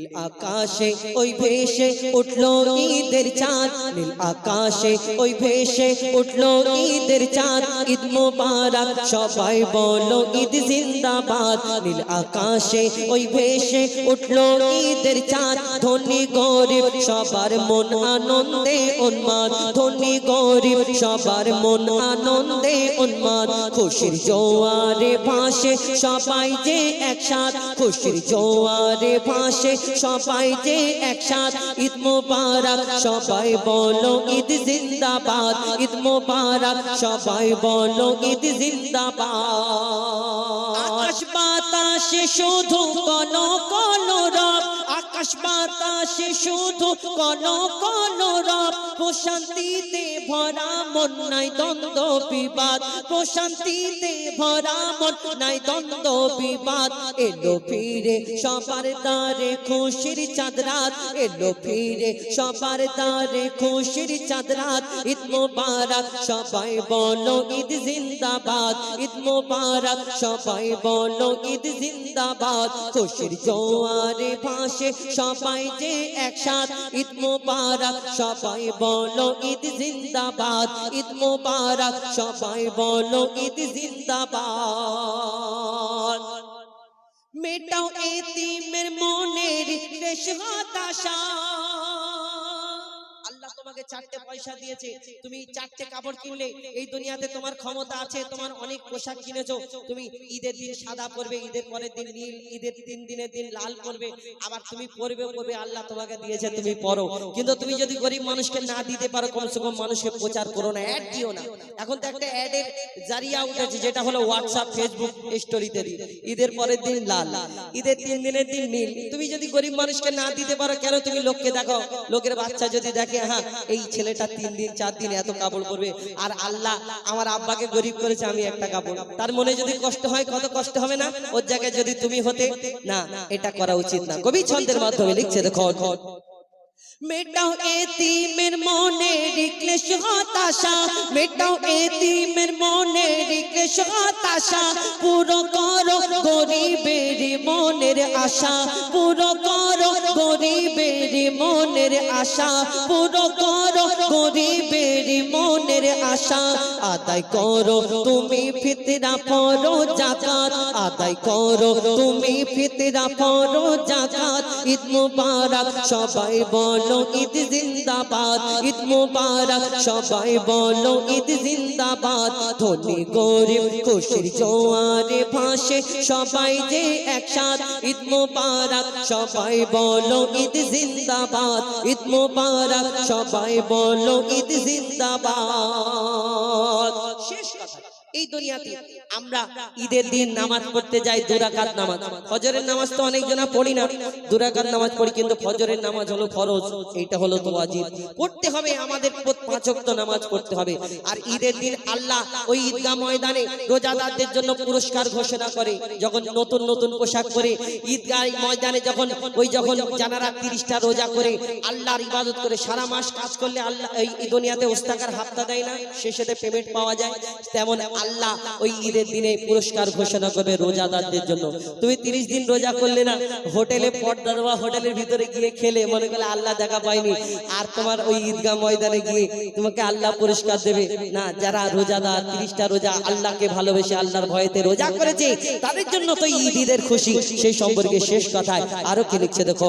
নীল আকাশে ওই ভেসে উঠল ঈদের চাঁদ। নীল আকাশে ওই ভেসে উঠল ঈদের চাঁদ। ঈদ মোবারক, সবাই বলো ঈদ জিন্দাবাদ। নীল আকাশে ওই ভেসে উঠল ঈদের চাঁদ। ধনী গরিব, সবার মন আনন্দে উন্মাদ। গরিব, সবার মন আনন্দে উন্মাদ। খুশির জোয়ারে ভাসে সবাই যে একসাথ। খুশির জোয়ারে ভাসে সবাই যে একসাথ। ঈদ মোবারক, সবাই বলো ঈদ জিন্দাবাদ। ঈদ মোবারক, সবাই বলো ঈদ জিন্দাবাদ। আকাশ বাতাসে শুধু কোন রব আকাশ বাতাসে শুধু কোন কোন রব। প্রশান্তিতে ভরা মন নাই দ্বন্দ্ব, বিবাদ। প্রশান্তিতে ভরা মন নাই দ্বন্দ্ব, বিবাদ। এলো ফিরে সবার দ্বারে খুশির চাঁদরাত এলো ফিরে সবার দ্বারে খুশির চাঁদরাত ঈদ সবাই বলো ঈদ জিন্দাবাদ। ঈদ সবাই বলো ঈদ জিন্দাবাদ। খুশির জোয়ারে ভাসে সবাই যে একসাথ, ঈদ মোবারক, সবাই বলো ঈদ জিন্দাবাদ, ঈদ মোবারক, সবাই বলো ঈদ জিন্দাবাদ। মেটাও এতিমের মনের রেশ হতাশা। তোমাকে চারটে পয়সা দিয়েছে। তুমি চারটে কাপড় কিনলে, এই দুনিয়াতে তোমার ক্ষমতা আছে, তোমার অনেক পোশাক কিনেছো। তুমি ঈদের দিন সাদা পরবে, ঈদের পরের দিন নীল, ঈদের তিন দিনের দিন লাল পরবে। আবার তুমি পরবে পরবে, আল্লাহ তোমাকে দিয়েছে, তুমি পরো। কিন্তু তুমি যদি গরিব মানুষকে না দিতে পারো, কমসে কম মানুষকে প্রচার করো না, অ্যাড দিও না। এখন তো একটা অ্যাডের জারিয়া উঠেছে, যেটা হলো হোয়াটসঅ্যাপ ফেসবুক স্টোরিতে ঈদের পরের দিন লাল, ঈদের তিন দিনের দিন নীল। তুমি যদি গরিব মানুষকে না দিতে পারো, কেন তুমি লোককে দেখো লোকের বাচ্চা যদি দেখে হ্যাঁ এই ছেলেটা তিন দিন, চার দিন এত কাপড় পরবে। আর আল্লাহ আমার আব্বাকে গরিব করেছে, আমি একটা কাপড়। তার মনে যদি কষ্ট হয়, কত কষ্ট হবে না? ওর জায়গায় যদি তুমি হতে, না, এটা করা উচিত না। কবি ছন্দের মাধ্যমে লিখছে দেখো মেটাও এতিম ক্লেশ হতাশা মেটাও এতিমের মনে ক্লেশ হতাশা পুরো করো গরিবের মনের আশা, পুরো করো গরিবের মনের আশা, পুরো করো গরিবের মনের আশা। আদায় করো তুমি ফিতরা পড়ো জাকাত। আদায় করো তুমি ফিতরা পড়ো জাকাত। ঈদ মুবারক, সবাই বলো ঈদ জিন্দাবাদ। ঈদ মুবারক, সবাই বলো ঈদ জিন্দাবাদ। ধনী, গরিব, খুশির জোয়ারে ভাসে সবাই যে একসাথ। ঈদ মুবারক, সবাই বলো ঈদ জিন্দাবাদ। ঈদ মুবারক, সবাই বলো ঈদ জিন্দাবাদ। শেষ এই দুনিয়াতে আমরা ঈদের দিন নামাজ পড়তে যাই দুরাকাত নামাজ। ফজরের নামাজ তো অনেক জনা পড়ি না। দুরাকাত নামাজ পড়ি কিন্তু ফজরের নামাজ হলো ফরজ। এইটা হলো তো ওয়াজিব। পড়তে হবে আমাদের পাঁচ ওয়াক্ত নামাজ পড়তে হবে। আর ঈদের দিন আল্লাহ ওই ঈদগাহ ময়দানে রোজাদারদের জন্য পুরস্কার ঘোষণা করে যখন নতুন নতুন পোশাক পরে ঈদগাহ ময়দানে যখন ওই যখন জানারা তিরিশটা রোজা করে আল্লাহর ইবাদত করে সারা মাস কাজ করলে আল্লাহ এই দুনিয়াতে ওস্তাকার হাপ্তা দেয় না শেষেতে পেমেন্ট পাওয়া যায়। তেমন আল্লাহ ওই ঈদের দিনে পুরস্কার ঘোষণা করবে রোজাদারদের জন্য। তুমি তিরিশ দিন রোজা করলে না, হোটেলে পর্দা দেওয়া, হোটেলের ভিতরে গিয়ে খেলে, মনে করলে আল্লাহ দেখা পায়নি। আর তোমার ওই ঈদগাহ ময়দানে গিয়ে তোমাকে আল্লাহ পুরস্কার দেবে। না, যারা রোজাদার, তিরিশটা রোজা আল্লাহকে ভালোবেসে আল্লাহর ভয়েতে রোজা করেছে, তাদের জন্য তো ঈদ, ঈদের খুশি। সেই সম্পর্কে শেষ কথায় আরও কি লিখছে দেখো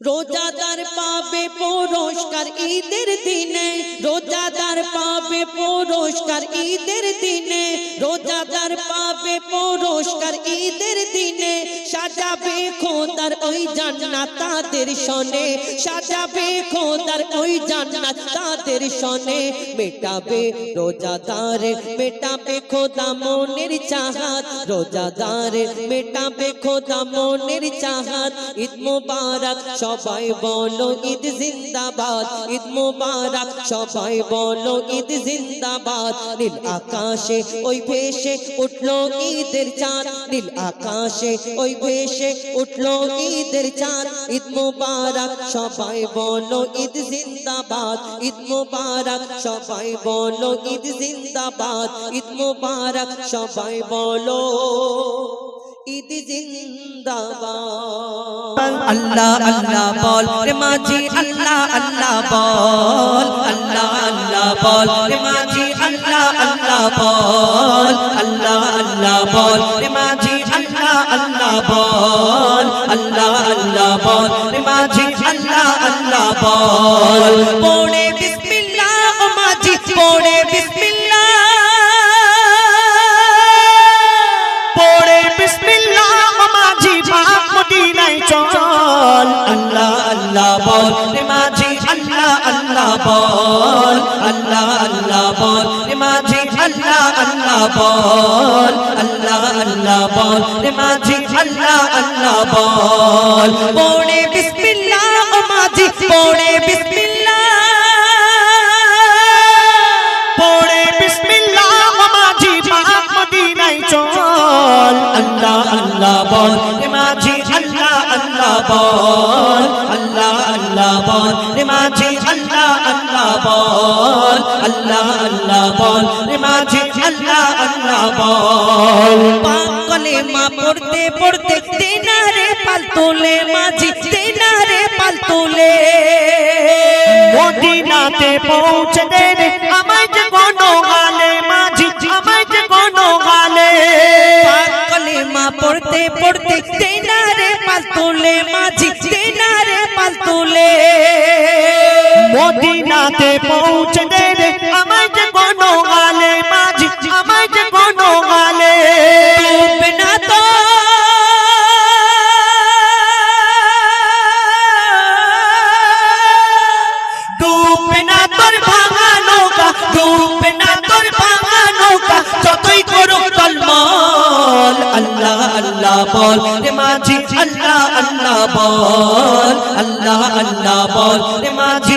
রোজাদার পাবে পুরস্কার ঈদের দিনে, রোজাদার পাবে পুরস্কার ঈদের দিনে, রোজাদার পাবে পুরস্কার ঈদের দিনে সাজাবে খোদার ওই জান্নাত তাদের শোনে সাজাবে খোদার ওই জান্নাত তাদের শোনে মেটাবে রোজাদার, মেটাবে খোদা মনের চাহাত। রোজাদার, মেটাবে খোদা মনের চাহাত। ঈদ মুবারক সবাই বলো ঈদ জিন্দাবাদ। ঈদ মুবারক সবাই বলো ঈদ জিন্দাবাদ। নীল আকাশে ওই ভেসে উঠল ঈদের চাঁদ। নীল আকাশে ওই ভেসে উঠল ঈদের চাঁদ। ঈদ মুবারক, সবাই বলো ঈদ জিন্দাবাদ। ঈদ মুবারক, সবাই বলো ঈদ জিন্দাবাদ। ঈদ মুবারক, সবাই বলো ঈদ জিন্দাবাদ। আল্লাহ আল্লাহ বল রে মাঝি, আল্লাহ আল্লাহ বল। আল্লাহ আল্লাহ বল রে মাঝি, আল্লাহ আল্লাহ বল। আল্লাহ আল্লাহ বল আল্লাহ বল মাঝি আল্লাহ আল্লাহ বল। পড়ে আল্লাহ আল্লাহ বল, আল্লাহ আল্লাহ বল। রে মাঝি, আল্লাহ আল্লাহ বল। পড়ে বিসমিল্লাহ, ও মাঝি, পড়ে বিসমিল্লাহ। পড়ে বিসমিল্লাহ মাঝি পাক মদিনায় চল। আল্লাহ আল্লাহ বল। রে মাঝি, আল্লাহ আল্লাহ বল। আল্লাহ আল্লাহ বল। রে মাঝি, আল্লাহ আল্লাহ বল। আল্লাহ আল্লাহ বল। রে মাঝি আল্লাহ আল্লাহ বল। পাকলে মা পড়তে পড়তে তেনারে পাল তোলে মাঝি তেনারে পাল তোলে মদিনাতে পৌঁছে দেবে আমায় যে কোনো গালে মাঝি আমায় যে কোনো গালে। পাকলে মা পড়তে পড়তে তেনারে পাল তোলে মাঝি তেনারে পাল তোলে মদিনাতে পৌঁছে দেবে আমায় যে কোনো গালে মাঝি, আমায় যে কোনো গালে না তো। ডুবে নৌকা ডুবে না ভাঙা নৌকা, যতই করো কলমল আল্লাহ আল্লাহ বল। রে মাঝি, আল্লাহ আল্লাহ বল, আল্লাহ আল্লাহ বল। রে মাঝি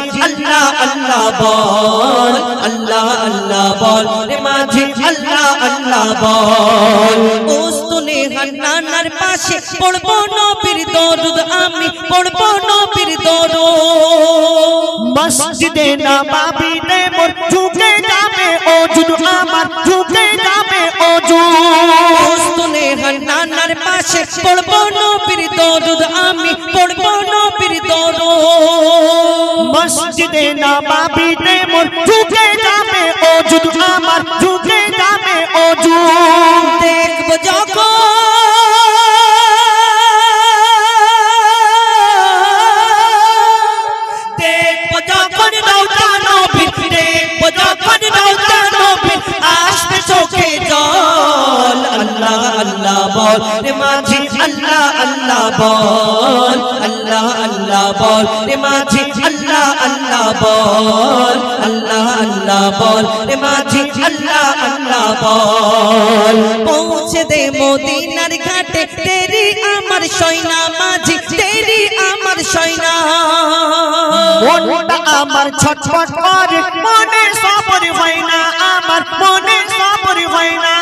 আল্লাহ বল আল্লাহ আল্লাহ বল রে মাঝি আল্লাহ আল্লাহ বল। ওস্তুনে হান্নানার পাশে পড়ব নবীর দরুদ আমি পড়ব নবীর দরুদ। মসজিদে নবাবিতে মোর ঝুঁকে যাবে অজুদ আমার ঝুঁকে যাবে অজুদ ওস্তুনে হান্নানার পাশে পড়ব নবীর দরুদ আমি পড়ব নবীর দরুদ। মসজিদে নবাবিতে মোর ঝুঁকে যাবে অজুদ আমার ঝুঁকে যাবে দেখব যখন দেখব যখন বল রে মাঝি আল্লাহ আল্লাহ বল আল্লাহ আল্লাহ বল রে মাঝি বল, আল্লাহ আল্লাহ বল রে মাঝি, আল্লাহ আল্লাহ বল। পৌঁছে দে মদিনার ঘাটে, তেরি আমার সৈনা মাঝি, তেরি আমার সৈনা। মনটা আমার ছটফট করে, মনে সবর হয় না আমার, মনে সবর হয় না।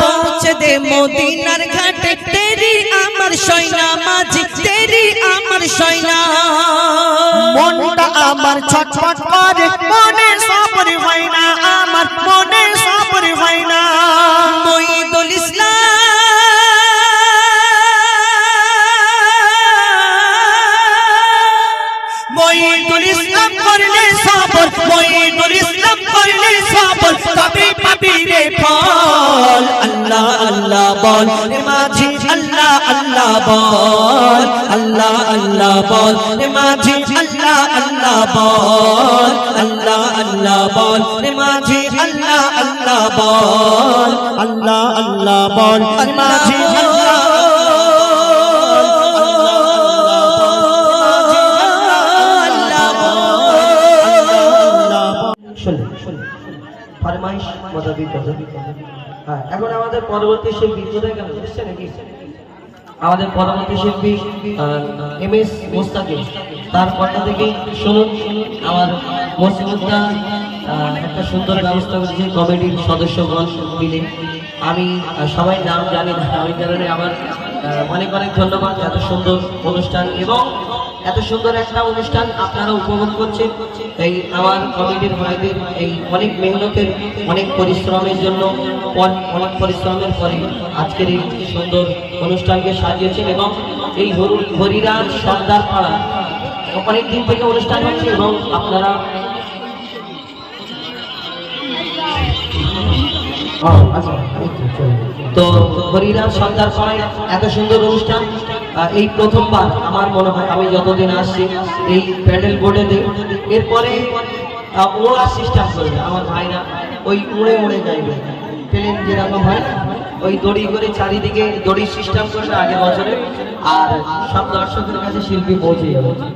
পৌঁছে দে মদিনার ঘাটে, তেরি আমার সৈনা মাঝি, তেরি আমার সৈনা। বল মাঝি আল্লাহ আল্লাহ বল, আল্লাহ আল্লাহ বল মাঝি আল্লাহ আল্লাহ বল, আল্লাহ আল্লাহ বল মাঝি আল্লাহ আল্লাহ বল, আল্লাহ আল্লাহ বল মাঝি আল্লাহ ফরমাইশ মোতাবিক এখন আমাদের পরবর্তী শিল্পী কোথায় গেল? এসছে নাকি? আমাদের পরবর্তী শিল্পী এম এস মোস্তাকিম তার কথা থেকে শুনুন, আমার মসজিদটা একটা সুন্দর ব্যবস্থা করেছে কমিটির সদস্যগণ মিলে। আমি সবাই নাম জানি না ওই কারণে আমার অনেক অনেক ধন্যবাদ, এত সুন্দর অনুষ্ঠান এবং এত সুন্দর একটা অনুষ্ঠান আপনারা উপভোগ করছেন। এই আমার কমিটির ভাইদের এই অনেক মেহনতের অনেক পরিশ্রমের জন্য অন- অনেক পরিশ্রমের পরে আজকের এই সুন্দর অনুষ্ঠানকে সাজিয়েছেন এবং এই হরু- হরিরাজ সর্দার পাড়া অনেক দিন থেকে অনুষ্ঠান হচ্ছে এবং আপনারা তো হরিরাম সর্দার পাড়ায় এত সুন্দর অনুষ্ঠান। এই প্রথমবার আমার মনে হয় আমি যতদিন আসছি এই প্যান্ডেল বোর্ডে এরপরে ওরা সিস্টার করবে আমার ভাইরা ওই উড়ে উড়ে যাইবে প্লেন যেরকম হয় ওই দড়ি করে চারিদিকে দড়ি সিস্টেম করবে আগের বছরে, আর সব দর্শকের কাছে শিল্পী পৌঁছে যাবে।